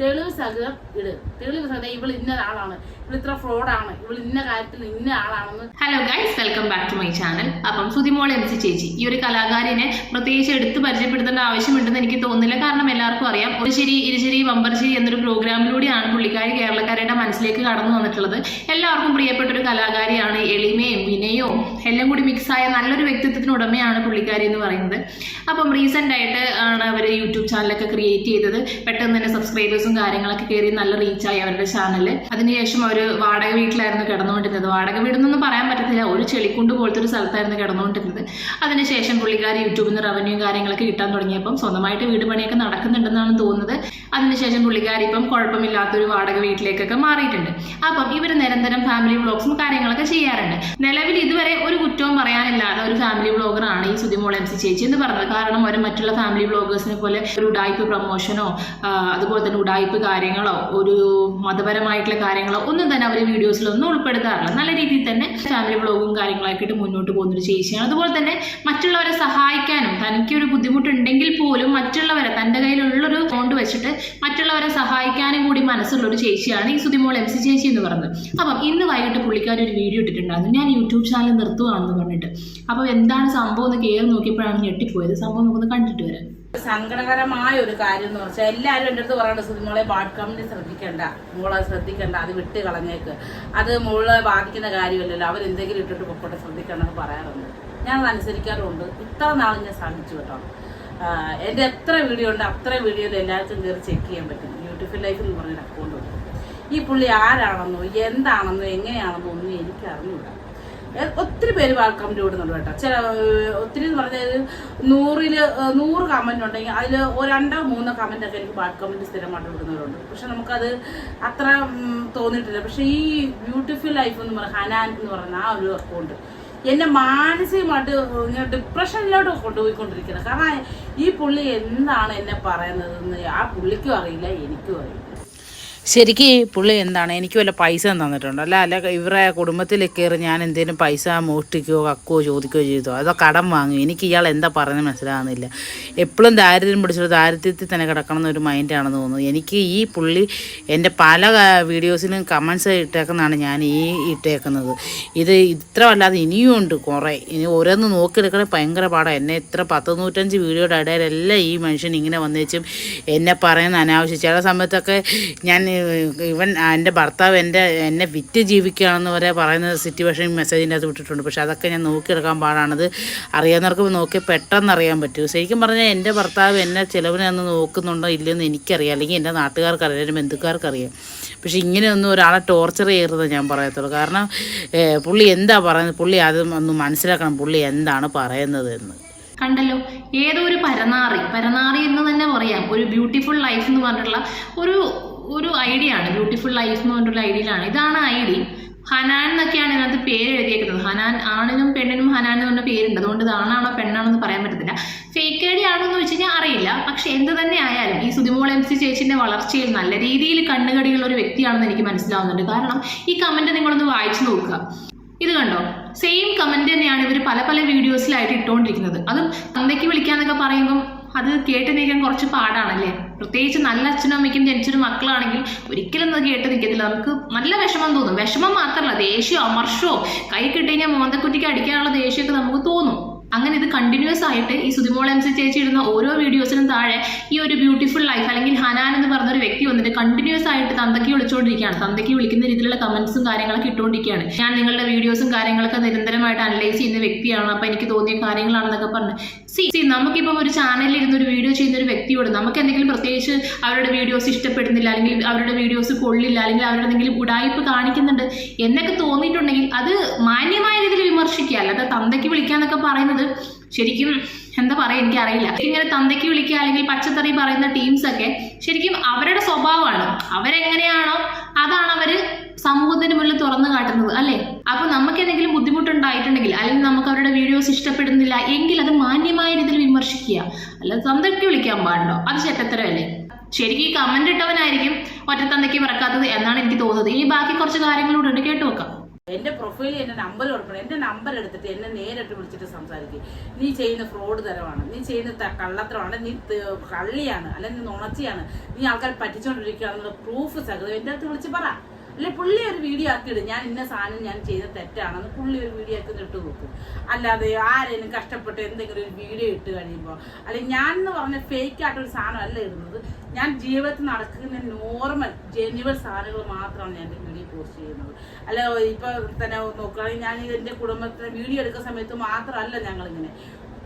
തെളിവ് സഹിതം ഇട്. തെളിവ് സഹിതം ഇവൾ ഇന്ന ആളാണ്. ഇവൾ ഇത്ര ഫ്രോഡാണ്. ഇവൾ ഇന്ന കാര്യത്തിൽ ഇന്ന ആളാണെന്ന് hello guys welcome back to my channel അപ്പം സുതിമോൾ എം സി ചേച്ചി ഈ ഒരു കലാകാരിനെ പ്രത്യേകിച്ച് എടുത്ത് പരിചയപ്പെടുത്തേണ്ട ആവശ്യമുണ്ടെന്ന് എനിക്ക് തോന്നുന്നില്ല. കാരണം എല്ലാവർക്കും അറിയാം ഒരു ശരി ഇരുശരി വമ്പർശരി എന്നൊരു പ്രോഗ്രാമിലൂടെയാണ് പുള്ളിക്കാരി കേരളക്കാരുടെ മനസ്സിലേക്ക് കടന്നു വന്നിട്ടുള്ളത്. എല്ലാവർക്കും പ്രിയപ്പെട്ട ഒരു കലാകാരിയാണ് എളിമയും വിനയവും. എല്ലാം കൂടി മിക്സായ നല്ലൊരു വ്യക്തിത്വത്തിന് ഉടമയാണ് പുള്ളിക്കാരി എന്ന് പറയുന്നത്. അപ്പം റീസെന്റ് ആയിട്ട് ആണ് അവർ യൂട്യൂബ് ചാനലൊക്കെ ക്രിയേറ്റ് ചെയ്തത്. പെട്ടെന്ന് തന്നെ സബ്സ്ക്രൈബേഴ്സും കാര്യങ്ങളൊക്കെ കയറി നല്ല റീച്ചായി അവരുടെ ചാനൽ അതിനുശേഷം അവർ വാടക വീട്ടിലായിരുന്നു കിടന്നുകൊണ്ടിരുന്നത്. വാടക വീടെന്നൊന്നും പറയാൻ പറ്റത്തില്ല. ഒരു ചെളിക്കുണ്ട് പോലത്തെ ഒരു സ്ഥലത്തായിരുന്നു കിടന്നുകൊണ്ടിരുന്നത്. അതിനുശേഷം പുള്ളിക്കാർ യൂട്യൂബിൽ നിന്ന് റവന്യൂ കാര്യങ്ങളൊക്കെ കിട്ടാൻ തുടങ്ങിയപ്പം സ്വന്തമായിട്ട് വീട് പണിയൊക്കെ നടക്കുന്നുണ്ടെന്നാണ് തോന്നുന്നത്. അതിനുശേഷം പുള്ളിക്കാരി ഇപ്പം കുഴപ്പമില്ലാത്തൊരു വാടക വീട്ടിലേക്കൊക്കെ മാറിയിട്ടുണ്ട്. അപ്പം ഇവർ നിരന്തരം ഫാമിലി വ്ളോഗ്സും കാര്യങ്ങളൊക്കെ ചെയ്യാറുണ്ട്. നിലവിൽ ഇതുവരെ ഒരു കുറ്റവും പറയാനില്ലാതെ ഒരു ഫാമിലി വ്ളോഗറാണ് ഈ സുതിമോൾ എം സി ചേച്ചി എന്ന് പറഞ്ഞത്. കാരണം അവർ മറ്റുള്ള ഫാമിലി വ്ളോഗേഴ്സിനെ പോലെ ഒരു ഉഡായ്പ് പ്രൊമോഷനോ അതുപോലെ തന്നെ ഉഡായ്പ് കാര്യങ്ങളോ ഒരു മതപരമായിട്ടുള്ള കാര്യങ്ങളോ ഒന്നും തന്നെ അവർ വീഡിയോസിലൊന്നും ഉൾപ്പെടുത്താറില്ല. നല്ല രീതിയിൽ തന്നെ ഫാമിലി വ്ളോഗും കാര്യങ്ങളൊക്കെ ആയിട്ട് മുന്നോട്ട് പോകുന്നൊരു ചേച്ചിയാണ്. അതുപോലെ തന്നെ മറ്റുള്ളവരെ സഹായിക്കാനും തനിക്കൊരു ബുദ്ധിമുട്ടുണ്ടെങ്കിൽ പോലും മറ്റുള്ളവരെ തന്റെ കയ്യിലുള്ളൊരു ഫോണ്ട് വെച്ചിട്ട് മറ്റുള്ളവരെ സഹായിക്കാനും കൂടി മനസ്സുള്ള ഒരു ചേച്ചിയാണ് ഈ സുതിമോൾ എം സി ചേച്ചി എന്ന് പറയുന്നത്. അപ്പം ഇന്ന് വൈകിട്ട് പുള്ളിക്കാരി ഒരു വീഡിയോ ഇട്ടിട്ടുണ്ടായിരുന്നു. ഞാൻ യൂട്യൂബ് ചാനൽ നിർത്തുകയാണെന്ന് പറഞ്ഞിട്ട്. അപ്പോൾ എന്താണ് സംഭവം എന്ന് കയറി നോക്കിയപ്പോഴാണ് ഞെട്ടിപ്പോയത്. സംഭവം നമുക്കൊന്ന് കണ്ടിട്ട് വരാം. സങ്കടകരമായ ഒരു കാര്യം എന്ന് പറഞ്ഞാൽ എല്ലാവരും എന്റെ അടുത്ത് പറയണ്ട സുതിമോളെ ബാഡ് കമ്പനി ശ്രദ്ധിക്കണ്ട. മോളെ ശ്രദ്ധിക്കണ്ട. അത് വിട്ട് കളഞ്ഞേക്ക്. അത് മോളെ ബാധിക്കുന്ന കാര്യമല്ലല്ലോ. അവരെന്തെങ്കിലും ഇട്ടിട്ട് പൊക്കോട്ടെ ശ്രദ്ധിക്കണമെന്ന് പറയാറുണ്ട്. ഞാൻ അത് അനുസരിക്കാറുമുണ്ട്. ഇത്ര നാളും ഞാൻ സാധിച്ചു കേട്ടോ. എന്റെ എത്ര വീഡിയോ ഉണ്ട് അത്ര വീഡിയോയിൽ എല്ലാവർക്കും കയറി ചെക്ക് ചെയ്യാൻ പറ്റും. ബ്യൂട്ടിഫുൾ ലൈഫ് എന്ന് പറഞ്ഞൊരു അക്കൗണ്ട് ഉണ്ട്. ഈ പുള്ളി ആരാണെന്നോ എന്താണെന്നോ എങ്ങനെയാണെന്നോ ഒന്നും എനിക്ക് ഒത്തിരി പേര് കമന്റ് വിടുന്നുണ്ട് കേട്ടോ. ചില ഒത്തിരി എന്ന് പറഞ്ഞാൽ നൂറിൽ നൂറ് കമന്റ് ഉണ്ടെങ്കിൽ അതിൽ രണ്ടോ മൂന്നോ കമന്റ് ഒക്കെ എനിക്ക് ബാഡ് കമന്റ് സ്ഥിരമായിട്ട് വിടുന്നവരുണ്ട് പക്ഷെ നമുക്കത് അത്ര തോന്നിയിട്ടില്ല. പക്ഷെ ഈ ബ്യൂട്ടിഫുൾ ലൈഫ് എന്ന് പറഞ്ഞ ഹനാൻ എന്ന് പറയുന്ന ആ ഒരു അക്കൗണ്ട് എന്നെ മാനസികമായിട്ട് ഇങ്ങനെ ഡിപ്രഷനിലോട്ട് കൊണ്ടുപോയിക്കൊണ്ടിരിക്കുന്നത് കാരണം ഈ പുള്ളി എന്താണ് എന്നെ പറയുന്നതെന്ന് ആ പുള്ളിക്കും അറിയില്ല എനിക്കും അറിയില്ല. ശരിക്കും പുള്ളി എന്താണ്? എനിക്ക് വല്ല പൈസ തന്നിട്ടുണ്ടോ? അല്ല അല്ല ഇവരെ കുടുംബത്തിൽ കയറി ഞാൻ എന്തെങ്കിലും പൈസ മോഷ്ടിക്കുകയോ കക്കുകയോ ചോദിക്കുകയോ ചെയ്തോ? അതോ കടം വാങ്ങും? എനിക്ക് ഇയാൾ എന്താ പറയുന്നത് മനസ്സിലാകുന്നില്ല. എപ്പോഴും ദാരിദ്ര്യം പിടിച്ചൊരു ദാരിദ്ര്യത്തിൽ തന്നെ കിടക്കണം എന്നൊരു മൈൻഡാണെന്ന് തോന്നുന്നു. എനിക്ക് ഈ പുള്ളി എന്റെ പല വീഡിയോസിലും കമൻസ് ഇട്ടേക്കുന്നതാണ് ഞാൻ ഈ ഇട്ടേക്കുന്നത്. ഇത് ഇത്ര വല്ലാതെ ഇനിയും ഉണ്ട് കുറേ. ഇനി ഓരോന്ന് നോക്കിയെടുക്കണേ ഭയങ്കര പാടാണ് എന്നെ ഇത്ര പത്ത് നൂറ്റഞ്ച് വീഡിയോയുടെ ഇടയിലെല്ലാം ഈ മനുഷ്യൻ ഇങ്ങനെ വന്നേച്ചും എന്നെ പറയുന്ന അനാവശ്യം. ചില സമയത്തൊക്കെ ഞാൻ ഇവൻ എന്റെ ഭർത്താവ് എന്റെ എന്നെ വിറ്റ് ജീവിക്കുകയാണെന്ന് വരെ പറയുന്ന സിറ്റുവേഷൻ മെസ്സേജിന്റെ അകത്ത് വിട്ടിട്ടുണ്ട്. പക്ഷേ അതൊക്കെ ഞാൻ നോക്കിയെടുക്കാൻ പാടാണത്. അറിയാവുന്നവർക്ക് നോക്കി പെട്ടെന്ന് അറിയാൻ പറ്റും. ശരിക്കും പറഞ്ഞാൽ എന്റെ ഭർത്താവ് എന്നെ ചിലവിനെ ഒന്ന് നോക്കുന്നുണ്ടോ ഇല്ലയെന്ന് എനിക്കറിയാം. അല്ലെങ്കിൽ എന്റെ നാട്ടുകാർക്കറിയാം എന്റെ ബന്ധുക്കാർക്കറിയാം. പക്ഷേ ഇങ്ങനെയൊന്നും ഒരാളെ ടോർച്ചർ ചെയ്യരുത് ഞാൻ പറയത്തുള്ളൂ. കാരണം പുള്ളി എന്താ പറയുന്നത്? പുള്ളി അത് ഒന്ന് മനസ്സിലാക്കണം പുള്ളി എന്താണ് പറയുന്നത് എന്ന്. കണ്ടല്ലോ? ഏതോ ഒരു പരനാറി പരനാറി എന്ന് തന്നെ പറയാം. ഒരു ബ്യൂട്ടിഫുൾ ലൈഫ് എന്ന് പറഞ്ഞിട്ടുള്ള ഒരു ഒരു ഐഡിയ ആണ്. ബ്യൂട്ടിഫുൾ ലൈഫ് എന്ന് പറഞ്ഞിട്ടുള്ള ഐഡിയയിലാണ് ഇതാണ് ഐഡി. ഹനാൻ എന്നൊക്കെയാണ് ഇതിനകത്ത് പേര് എഴുതിയേക്കുന്നത്. ഹനാൻ ആണിനും പെണ്ണിനും ഹനാൻ എന്ന് പറഞ്ഞ പേരുണ്ട്. അതുകൊണ്ട് ഇത് ആണാണോ പെണ്ണാണോ എന്ന് പറയാൻ പറ്റത്തില്ല. ഫേക്ക് ഐ ഡി ആണോ എന്ന് വെച്ച് കഴിഞ്ഞാൽ അറിയില്ല. പക്ഷെ എന്ത് തന്നെ ആയാലും ഈ സുതിമോൾ എം സി ചേച്ചിന്റെ വളർച്ചയിൽ നല്ല രീതിയിൽ കണ്ണുകടിയുള്ള ഒരു വ്യക്തിയാണെന്ന് എനിക്ക് മനസ്സിലാവുന്നുണ്ട്. കാരണം ഈ കമന്റ് നിങ്ങളൊന്ന് വായിച്ചു നോക്കുക. ഇത് കണ്ടോ? സെയിം കമന്റ് തന്നെയാണ് ഇവർ പല പല വീഡിയോസിലായിട്ട് ഇട്ടുകൊണ്ടിരിക്കുന്നത് അതും തന്തയ്ക്ക് വിളിക്കാന്നൊക്കെ പറയുമ്പം അത് കേട്ട് നിൽക്കാൻ കുറച്ച് പാടാണല്ലേ? പ്രത്യേകിച്ച് നല്ല അച്ഛനും അമ്മയ്ക്കും ജനിച്ചൊരു മക്കളാണെങ്കിൽ ഒരിക്കലും അത് കേട്ട് നിൽക്കത്തില്ല. നമുക്ക് നല്ല വിഷമം തോന്നും. വിഷമം മാത്രമല്ല ദേഷ്യമോ അമർഷമോ കൈ കിട്ടിക്കഴിഞ്ഞാൽ മോന്തക്കുറ്റിക്ക് അടിക്കാനുള്ള ദേഷ്യമൊക്കെ നമുക്ക് തോന്നും. അങ്ങനെ ഇത് കണ്ടിന്യൂസ് ആയിട്ട് ഈ സുതിമോൾ എം സി ചേച്ചി ഇടുന്ന ഓരോ വീഡിയോസിനും താഴെ ഈ ഒരു ബ്യൂട്ടിഫുൾ ലൈഫ് അല്ലെങ്കിൽ ഹനാൻ എന്ന് പറഞ്ഞ ഒരു വ്യക്തി വന്നിട്ട് കണ്ടിന്യൂസ് ആയിട്ട് തന്തയ്ക്ക് വിളിച്ചുകൊണ്ടിരിക്കുകയാണ് തന്തയ്ക്ക് വിളിക്കുന്ന രീതിയിലുള്ള കമന്റ്സും കാര്യങ്ങളൊക്കെ ഇട്ടുകൊണ്ടിരിക്കുകയാണ്. ഞാൻ നിങ്ങളുടെ വീഡിയോസും കാര്യങ്ങളൊക്കെ നിരന്തരമായിട്ട് അനലൈസ് ചെയ്യുന്ന വ്യക്തിയാണ്. അപ്പൊ എനിക്ക് തോന്നിയ കാര്യങ്ങളാണെന്നൊക്കെ പറഞ്ഞ്. സി സി നമുക്കിപ്പം ഒരു ചാനലിൽ ഇരുന്ന് ഒരു വീഡിയോ ചെയ്യുന്ന ഒരു വ്യക്തിയോട് നമുക്ക് എന്തെങ്കിലും പ്രത്യേകിച്ച് അവരുടെ വീഡിയോസ് ഇഷ്ടപ്പെടുന്നില്ല അല്ലെങ്കിൽ അവരുടെ വീഡിയോസ് കൊള്ളില്ല അല്ലെങ്കിൽ അവരുടെ എന്തെങ്കിലും ഉടായ്പ് കാണിക്കുന്നുണ്ട് എന്നൊക്കെ തോന്നിയിട്ടുണ്ടെങ്കിൽ അത് മാന്യമായ വിമർശിക്കുക അല്ലാതെ തന്തയ്ക്ക് വിളിക്കുക എന്നൊക്കെ പറയുന്നത് ശരിക്കും എന്താ പറയുക എനിക്കറിയില്ല. ഇങ്ങനെ തന്തയ്ക്ക് വിളിക്കുക അല്ലെങ്കിൽ പച്ചത്തറി പറയുന്ന ടീംസ് ഒക്കെ ശരിക്കും അവരുടെ സ്വഭാവമാണ്. അവരെങ്ങനെയാണോ അതാണ് അവർ സമൂഹത്തിന് മുന്നിൽ തുറന്നു കാട്ടുന്നത് അല്ലേ? അപ്പൊ നമുക്ക് എന്തെങ്കിലും ബുദ്ധിമുട്ടുണ്ടായിട്ടുണ്ടെങ്കിൽ അല്ലെങ്കിൽ നമുക്ക് അവരുടെ വീഡിയോസ് ഇഷ്ടപ്പെടുന്നില്ല എങ്കിൽ അത് മാന്യമായ രീതിയിൽ വിമർശിക്കുക. അല്ല തന്തയ്ക്ക് വിളിക്കാൻ പാടുണ്ടോ? അത് ചെറ്റത്തരമല്ലേ? ശരിക്കും ഈ കമന്റ് ഇട്ടവനായിരിക്കും ഒറ്റത്തന്തയ്ക്ക് മറക്കാത്തത് എന്നാണ് എനിക്ക് തോന്നുന്നത്. ഇനി ബാക്കി കുറച്ച് കാര്യങ്ങളൂടെ കേട്ടു വെക്കാം എന്റെ പ്രൊഫൈലിൽ എന്റെ നമ്പർ കൊടുക്കണം എന്റെ നമ്പർ എടുത്തിട്ട് എന്നെ നേരിട്ട് വിളിച്ചിട്ട് സംസാരിക്കും. നീ ചെയ്യുന്ന ഫ്രോഡ് തരമാണ് നീ ചെയ്യുന്ന കള്ളത്തരമാണ് നീ കള്ളിയാണ് അല്ലെങ്കിൽ നീ നുണച്ചിയാണ്. നീ ആൾക്കാരെ പറ്റിച്ചുകൊണ്ടിരിക്കുകയാണെന്നുള്ള പ്രൂഫ് സഹിതം എന്റെ അടുത്ത് വിളിച്ച് പറ. അല്ലെ പുള്ളി ഒരു വീഡിയോ ആക്കി ഇടും ഞാൻ ഇന്ന സാധനം ഞാൻ ചെയ്ത തെറ്റാണെന്ന് പുള്ളി ഒരു വീഡിയോ ആക്കി ഇട്ട് നോക്കും അല്ലാതെ ആരെങ്കിലും കഷ്ടപ്പെട്ട് എന്തെങ്കിലും ഒരു വീഡിയോ ഇട്ട് കഴിയുമ്പോൾ അല്ലെങ്കിൽ ഞാൻ എന്ന് പറഞ്ഞ ഫേക്ക് ആയിട്ടൊരു സാധനം അല്ല ഇടുന്നത്. ഞാൻ ജീവിതത്തിൽ നടക്കുന്ന നോർമൽ ജെന്യുവൽ സാധനങ്ങൾ മാത്രമാണ് ഞാൻ എന്റെ വീഡിയോ പോസ്റ്റ് ചെയ്യുന്നത്. അല്ല ഇപ്പൊ തന്നെ നോക്കുകയാണെങ്കിൽ ഞാൻ എന്റെ കുടുംബത്തിന് വീഡിയോ എടുക്കുന്ന സമയത്ത് മാത്രമല്ല ഞങ്ങളിങ്ങനെ.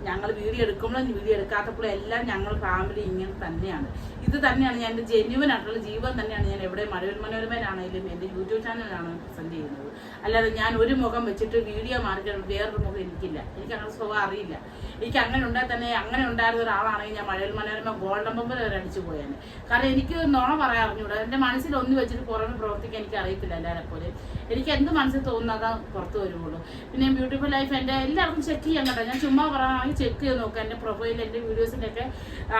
ഞങ്ങൾ വീഡിയോ എടുക്കുമ്പോഴും വീഡിയോ എടുക്കാത്തപ്പോഴും എല്ലാം ഞങ്ങൾ ഫാമിലി ഇങ്ങനെ തന്നെയാണ്. ഇത് തന്നെയാണ് ഞാൻ എന്റെ ജെന്യുവൻ ആയിട്ടുള്ള ജീവൻ തന്നെയാണ് ഞാൻ എവിടെ മഴവിൽ മനോരമയിലാണെങ്കിലും എന്റെ യൂട്യൂബ് ചാനലിലാണ് പ്രസന്റ് ചെയ്യുന്നത്. അല്ലാതെ ഞാൻ ഒരു മുഖം വെച്ചിട്ട് വീഡിയോ മാർക്കറ്റ് വേറൊരു മുഖം എനിക്കില്ല. എനിക്ക് അങ്ങനെ സ്വഭാവം അറിയില്ല. എനിക്ക് അങ്ങനെ ഉണ്ടായി തന്നെ അങ്ങനെ ഉണ്ടായിരുന്ന ഒരാളാണെങ്കിൽ ഞാൻ മഴയിൽ മനോരമ ഗോൾഡൻ ബമ്പർ വരെ അടിച്ചു പോയാണ് കാരണം എനിക്ക് നുണ പറയാൻ അറിഞ്ഞൂടാ. എന്റെ മനസ്സിൽ ഒന്ന് വെച്ചിട്ട് പുറമെ പ്രവർത്തിക്കാൻ എനിക്ക് അറിയത്തില്ല എല്ലാവരെ പോലെ. എനിക്ക് എന്ത് മനസ്സിൽ തോന്നുന്നതാ പുറത്ത് വരുള്ളൂ പിന്നെ ബ്യൂട്ടിഫുൾ ലൈഫ് എന്റെ എല്ലാവർക്കും ചെക്ക് ചെയ്യാൻ കേട്ടോ ഞാൻ ചുമ്മാ പറയുകയാണെങ്കിൽ ചെക്ക് ചെയ്ത് നോക്കാം. എന്റെ പ്രൊഫൈൽ എന്റെ വീഡിയോസിന്റെയൊക്കെ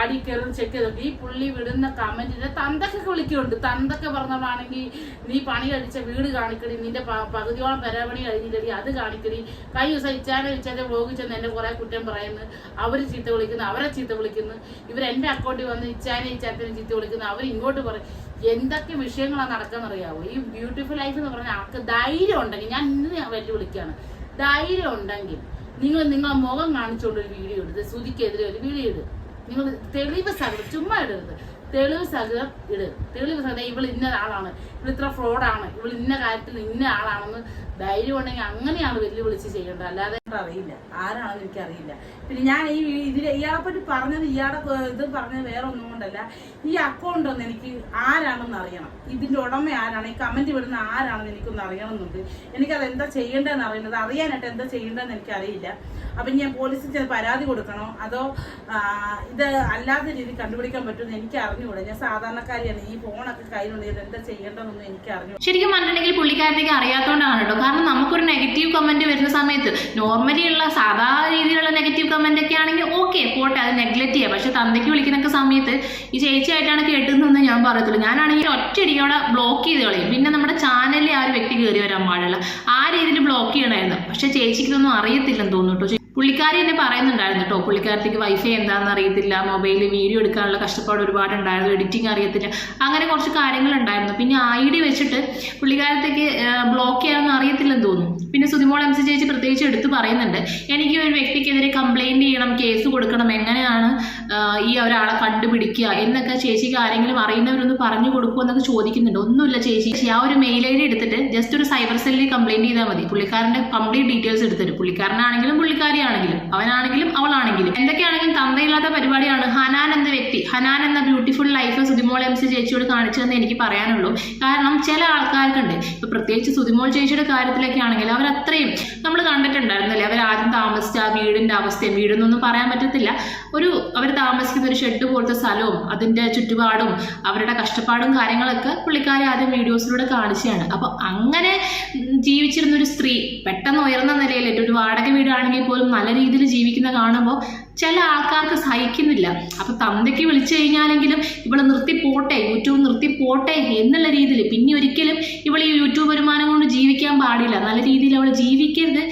ആടി കയറി ചെക്ക് ചെയ്ത് നോക്കി. ഈ പുള്ളി വിടുന്ന കമന്റിന്റെ തന്തൊക്കെ വിളിക്കുന്നുണ്ട്. തന്തൊക്കെ പറഞ്ഞോളാണെങ്കിൽ നീ പണി കഴിച്ച വീട് കാണിക്കണി നിന്റെ പകുതിയോളം പരാമണി കഴിഞ്ഞില്ലടി അത് കാണിക്കടി. കൈ ദിവസം ഇച്ചാനെ ഇച്ചാനെ വ്ലോഗിൽ ചെന്ന് എന്നെ കുറെ കുറ്റം പറയുന്നു. അവർ ചീത്ത വിളിക്കുന്നു അവരെ ചീത്ത വിളിക്കുന്നു. ഇവർ എന്റെ അക്കൗണ്ടിൽ വന്ന് ഇച്ചാനെ ഇച്ചാത്തിനെ ചീത്ത വിളിക്കുന്നു. അവർ ഇങ്ങോട്ട് പറയും എന്തൊക്കെ വിഷയങ്ങളാണ് നടക്കാന്നറിയാവോ? ഈ ബ്യൂട്ടിഫുൾ ലൈഫ് എന്ന് പറഞ്ഞാൽ ആൾക്ക് ധൈര്യം ഉണ്ടെങ്കിൽ ഞാൻ ഇന്ന് വെല്ലുവിളിക്കുകയാണ്. ധൈര്യം ഉണ്ടെങ്കിൽ നിങ്ങൾ നിങ്ങളെ മുഖം കാണിച്ചുകൊണ്ട് ഒരു വീഡിയോ എടുത്ത് സുതിക്കെതിരെ ഒരു വീഡിയോ ഇടുക നിങ്ങൾ തെളിവ് സാധനം ചുമ്മാ ഇടരുത്. തെളിവ് സഹിതം ഇട്. തെളിവ് സഹിതം ഇവൾ ഇന്ന ആളാണ്. ഇവൾ ഇത്ര ഫ്രോഡാണ് ഇവൾ ഇന്ന കാര്യത്തിൽ ഇന്ന ആളാണെന്ന് ധൈര്യം ഉണ്ടെങ്കിൽ അങ്ങനെയാണ് വെല്ലുവിളിച്ച് ചെയ്യേണ്ടത്. അല്ലാതെ അറിയില്ല. എനിക്ക് എനിക്കറിയില്ല. പിന്നെ ഞാൻ ഈ ഇതിൽ ഇയാളെ പറ്റി പറഞ്ഞത് ഇയാളെ ഇത് പറഞ്ഞത് വേറെ ഒന്നും കൊണ്ടല്ല. ഈ അക്കൗണ്ട് ഒന്ന് എനിക്ക് ആരാണെന്ന് അറിയണം. ഇതിന്റെ ഉടമ ആരാണ്? ഈ കമന്റ് വിടുന്ന ആരാണെന്ന് എനിക്കൊന്ന് അറിയണമെന്നുണ്ട്. എനിക്കത് എന്താ ചെയ്യേണ്ടതെന്ന് അറിയുന്നത് അറിയാനായിട്ട് എന്താ ചെയ്യേണ്ടതെന്ന് എനിക്കറിയില്ല. അപ്പം ഞാൻ പോലീസിൽ ചെന്ന് പരാതി കൊടുക്കണോ? അതോ ഇത് അല്ലാത്ത രീതി കണ്ടുപിടിക്കാൻ പറ്റുമെന്ന് എനിക്ക് അറിഞ്ഞുകൂടെ. ഞാൻ സാധാരണക്കാരിയാണ്. ഈ ഫോണൊക്കെ കയ്യിലുണ്ടെങ്കിൽ എന്താ ചെയ്യേണ്ടതെന്നൊന്നും എനിക്ക് അറിഞ്ഞു ശരിക്കും പറഞ്ഞിട്ടുണ്ടെങ്കിൽ പുള്ളിക്കാരനെ അറിയാത്തതുകൊണ്ടാണ് കേട്ടോ. കാരണം നമുക്കൊരു നെഗറ്റീവ് കമന്റ് വരുന്ന സമയത്ത് നോർമലി ഉള്ള സാധാ രീതിയിലുള്ള നെഗറ്റീവ് കമന്റ് ഒക്കെ ആണെങ്കിൽ ഓക്കെ പോട്ടെ അത് നെഗ്ലക്റ്റ് ചെയ്യാം. പക്ഷെ തന്തയ്ക്ക് വിളിക്കുന്നൊക്കെ സമയത്ത് ഈ ചേച്ചിയായിട്ടാണ് കേട്ടതെന്ന് ഞാൻ പറയത്തുള്ളൂ. ഞാനാണെങ്കിൽ ഒറ്റയടിക്ക് അവിടെ ബ്ലോക്ക് ചെയ്ത് കളയും. പിന്നെ നമ്മുടെ ചാനലിൽ ആ ഒരു വ്യക്തി കയറി വരാൻ പാടില്ല. ആ രീതിയിൽ ബ്ലോക്ക് ചെയ്യണമായിരുന്നു. പക്ഷെ ചേച്ചിക്ക് ഇതൊന്നും അറിയത്തില്ലെന്ന് തോന്നുന്നു കേട്ടോ. പുള്ളിക്കാരി എന്നെ പറയുന്നുണ്ടായിരുന്നു കേട്ടോ പുള്ളിക്കാരത്തേക്ക് വൈഫൈ എന്താണെന്ന് അറിയത്തില്ല മൊബൈലിൽ വീഡിയോ എടുക്കാനുള്ള കഷ്ടപ്പാട് ഒരുപാട് ഉണ്ടായിരുന്നു എഡിറ്റിംഗ് അറിയത്തില്ല അങ്ങനെ കുറച്ച് കാര്യങ്ങൾ ഉണ്ടായിരുന്നു പിന്നെ ഐ ഡി വെച്ചിട്ട് പുള്ളിക്കാരത്തേക്ക് ബ്ലോക്ക് ചെയ്യാനൊന്നും അറിയത്തില്ലെന്ന് തോന്നുന്നു. പിന്നെ സുതിമോൾ എം സി ചേച്ചി പ്രത്യേകിച്ച് എടുത്ത് പറയുന്നുണ്ട് എനിക്ക് ഒരു വ്യക്തിക്കെതിരെ കംപ്ലൈന്റ് ചെയ്യണം കേസ് കൊടുക്കണം എങ്ങനെയാണ് ഈ ഒരാളെ കണ്ടുപിടിക്കുക എന്നൊക്കെ ചേച്ചിക്ക് ആരെങ്കിലും അറിയുന്നവരൊന്ന് പറഞ്ഞു കൊടുക്കുമോ എന്നൊക്കെ ചോദിക്കുന്നുണ്ട്. ഒന്നുമില്ല ചേച്ചി ആ ഒരു മെയിൽ ഐ ഡി എടുത്തിട്ട് ജസ്റ്റ് ഒരു സൈബർ സെല്ലിൽ കംപ്ലൈന്റ് ചെയ്താൽ മതി. പുള്ളിക്കാരന്റെ കംപ്ലീറ്റ് ഡീറ്റെയിൽസ് എടുത്തിട്ട് പുള്ളിക്കാരനാണെങ്കിലും പുള്ളിക്കാരിയാണെങ്കിലും അവനാണെങ്കിലും അവളാണെങ്കിലും. എന്തൊക്കെയാണെങ്കിലും തന്തയില്ലാത്ത പരിപാടിയാണ്. ഹനാൻ എന്ന വ്യക്തി ഹനാൻ എന്ന beautiful life Suthimol M C ചേച്ചിയോട് കാണിച്ചു തന്നെ എനിക്ക് പറയാനുള്ളൂ. കാരണം ചില ആൾക്കാർക്കുണ്ട്. ഇപ്പൊ പ്രത്യേകിച്ച് സുതിമോൾ ചേച്ചിയുടെ കാര്യത്തിലൊക്കെ ആണെങ്കിൽ അവരത്രയും നമ്മൾ കണ്ടിട്ടുണ്ടായിരുന്നല്ലേ? അവർ ആദ്യം താമസിച്ച ആ വീടിന്റെ അവസ്ഥയും വീടെന്നൊന്നും പറയാൻ പറ്റത്തില്ല. ഒരു അവർ താമസിക്കുന്ന ഒരു ഷെഡ് പോലത്തെ സ്ഥലവും അതിന്റെ ചുറ്റുപാടും അവരുടെ കഷ്ടപ്പാടും കാര്യങ്ങളൊക്കെ പുള്ളിക്കാരെ ആദ്യം വീഡിയോസിലൂടെ കാണിച്ചതാണ്. അപ്പൊ അങ്ങനെ ജീവിച്ചിരുന്ന ഒരു സ്ത്രീ പെട്ടെന്ന് ഉയർന്ന നിലയിൽ ഒരു വാടക വീടാണെങ്കിൽ പോലും നല്ല രീതിയിൽ ജീവിക്കുന്ന കാണുമ്പോൾ ചില ആൾക്കാർക്ക് സഹിക്കുന്നില്ല. അപ്പൊ തന്തയ്ക്ക് വിളിച്ചു കഴിഞ്ഞാലെങ്കിലും ഇവൾ നിർത്തി പോട്ടെ യൂട്യൂബ് നിർത്തി പോട്ടെ എന്നുള്ള രീതിയിൽ പിന്നെ ഒരിക്കലും ഇവൾ ഈ യൂട്യൂബ് വരുമാനം കൊണ്ട് ജീവിക്കാൻ പാടില്ല. നല്ല രീതിയിൽ അവൾ ജീവിക്കരുത്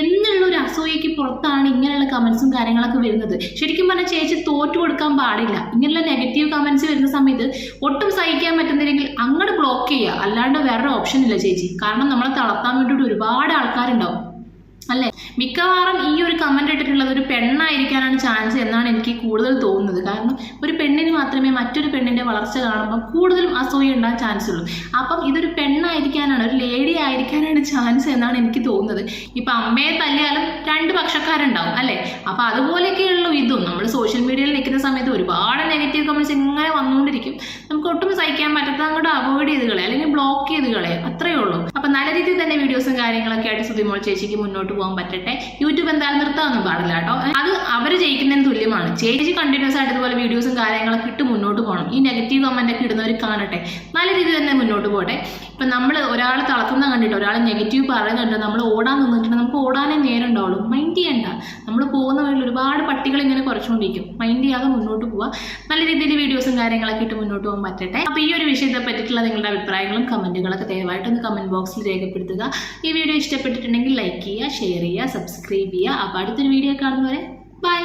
എന്നുള്ള ഒരു അസൂയയ്ക്ക് പുറത്താണ് ഇങ്ങനെയുള്ള കമൻസും കാര്യങ്ങളൊക്കെ വരുന്നത്. ശരിക്കും പറഞ്ഞാൽ ചേച്ചി തോറ്റു കൊടുക്കാൻ പാടില്ല. ഇങ്ങനെയുള്ള നെഗറ്റീവ് കമൻസ് വരുന്ന സമയത്ത് ഒട്ടും സഹിക്കാൻ പറ്റുന്നില്ലെങ്കിൽ അങ്ങോട്ട് ബ്ലോക്ക് ചെയ്യുക. അല്ലാണ്ട് വേറൊരു ഓപ്ഷൻ ഇല്ല ചേച്ചി. കാരണം നമ്മളെ തളർത്താൻ വേണ്ടിയിട്ട് ഒരുപാട് ആൾക്കാരുണ്ടാവും. അല്ലേ? മിക്കവാറും ഈ ഒരു കമന്റ് ഇട്ടിട്ടുള്ളത് ഒരു പെണ്ണായിരിക്കാനാണ് ചാൻസ് എന്നാണ് എനിക്ക് കൂടുതൽ തോന്നുന്നത്. കാരണം ഒരു പെണ്ണിന് മാത്രമേ മറ്റൊരു പെണ്ണിന്റെ വളർച്ച കാണുമ്പോൾ കൂടുതലും അസൂയ ഉണ്ടാകാൻ ചാൻസ് ഉള്ളൂ. അപ്പം ഇതൊരു പെണ്ണായിരിക്കാനാണ് ഒരു ലേഡി ആയിരിക്കാനാണ് ചാൻസ് എന്നാണ് എനിക്ക് തോന്നുന്നത്. ഇപ്പൊ അമ്മയെ തല്ലിയാലും രണ്ട് പക്ഷക്കാരുണ്ടാവും അല്ലേ? അപ്പൊ അതുപോലെയൊക്കെയുള്ള ഇതും. നമ്മൾ സോഷ്യൽ മീഡിയയിൽ നിൽക്കുന്ന സമയത്ത് ഒരുപാട് നെഗറ്റീവ് കമന്റ്സ് ഇങ്ങനെ വന്നുകൊണ്ടിരിക്കും. നമുക്ക് ഒട്ടും സഹിക്കാൻ പറ്റാത്ത അങ്ങോട്ട് അവോയ്ഡ് ചെയ്ത് കളയാം അല്ലെങ്കിൽ ബ്ലോക്ക് ചെയ്ത് കളയാം. അത്രയേ ഉള്ളൂ. അപ്പൊ നല്ല രീതിയിൽ തന്നെ വീഡിയോസും കാര്യങ്ങളൊക്കെ ആയിട്ട് സുതിമോൾ ചേച്ചിക്ക് മുന്നോട്ട് പോകാൻ പറ്റട്ടെ. യൂട്യൂബ് എന്തായാലും നിർത്താനൊന്നും പാടില്ല കേട്ടോ. അത് അവർ ജയിക്കുന്നതിന് തുല്യമാണ്. ചേച്ചി കണ്ടിന്യൂസ് ആയിട്ട് ഇതുപോലെ വീഡിയോസും കാര്യങ്ങളൊക്കെ ഇട്ട് മുന്നോട്ട് പോകണം. ഈ നെഗറ്റീവ് കമന്റ് ഒക്കെ ഇടുന്നവർ കാണട്ടെ. നല്ല രീതിയിൽ തന്നെ മുന്നോട്ട് പോകട്ടെ. ഇപ്പൊ നമ്മൾ ഒരാൾ തളക്കുന്ന കണ്ടിട്ട് ഒരാൾ നെഗറ്റീവ് പറയുന്നുണ്ട് നമ്മൾ ഓടാൻ നിന്നിട്ടുണ്ട് നമുക്ക് ഓടാനേ നേരം ഉണ്ടാവുള്ളൂ. മൈൻഡ് ചെയ്യണ്ട. നമ്മൾ പോകുന്ന വഴിയിൽ ഒരുപാട് പട്ടികൾ ഇങ്ങനെ കുറച്ചുകൊണ്ടിരിക്കും. മൈൻഡ് ചെയ്യാതെ മുന്നോട്ട് പോവുക. നല്ല രീതിയിൽ വീഡിയോസും കാര്യങ്ങളൊക്കെ ഇട്ട് മുന്നോട്ട് പോകാൻ പറ്റട്ടെ. അപ്പോൾ ഈ ഒരു വിഷയത്തെ പറ്റിയിട്ടുള്ള നിങ്ങളുടെ അഭിപ്രായങ്ങളും കമന്റുകളൊക്കെ ദയവായിട്ടൊന്ന് കമന്റ് ബോക്സിൽ ബോക്സിൽ രേഖപ്പെടുത്തുക ഈ വീഡിയോ ഇഷ്ടപ്പെട്ടിട്ടുണ്ടെങ്കിൽ ലൈക്ക് ചെയ്യുക ഷെയർ ചെയ്യുക സബ്സ്ക്രൈബ് ചെയ്യുക. അപ്പോൾ അടുത്തൊരു വീഡിയോ കാണുന്നവരെ ബൈ